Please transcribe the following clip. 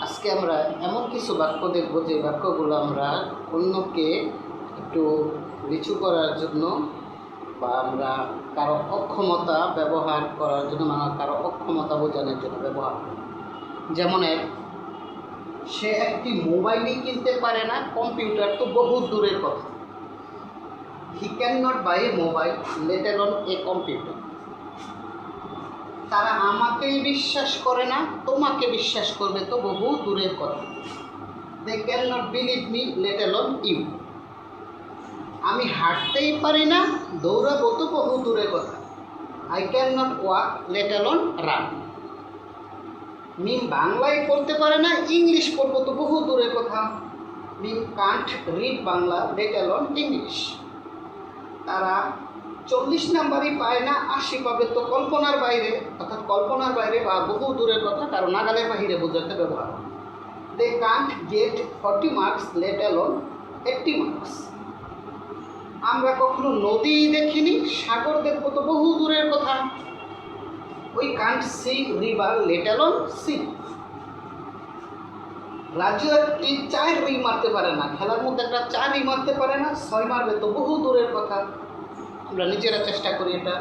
আজকে আমরা এমন কিছু বাক্য দেখব যে বাক্যগুলো আমরা অন্যকে একটু নিচু করার জন্য বা আমরা কারও অক্ষমতা ব্যবহার করার জন্য মানে কারও অক্ষমতা বোঝানোর জন্য ব্যবহার করি। যেমন এক, সে একটি মোবাইলই কিনতে পারে না, কম্পিউটার তো বহু দূরের কথা। He cannot buy a mobile let alone a computer তারা আমাকেই বিশ্বাস করে না, তোমাকে বিশ্বাস করবে তো বহু দূরের কথা। They cannot believe me let alone you আমি হাঁটতেই পারি না, দৌড়াবো তো বহু দূরের কথা। I cannot walk let alone run Mim বাংলায় পড়তে পারে না, ইংলিশ পড়ব তো বহু দূরের কথা। Mim can't read Bangla let alone English তারা চল্লিশ নাম্বারই পায় না, আশি পাবে। তো কল্পনার বাইরে, অর্থাৎ কল্পনার বাইরে বা বহু দূরের কথা কারও নাগালের বাহিরে বোঝাতে ব্যবহার। They can't get forty marks let alone eighty marks আমরা কখনো নদী দেখিনি, সাগর দেখব তো বহু দূরের কথা। ওই can't see river let alone see Raju একটি রি মারতে পারে না, খেলার মধ্যে একটা চারই মারতে পারে না, ছয় মারবে তো বহু দূরের কথা। আমরা নিজেরা চেষ্টা করি এটা।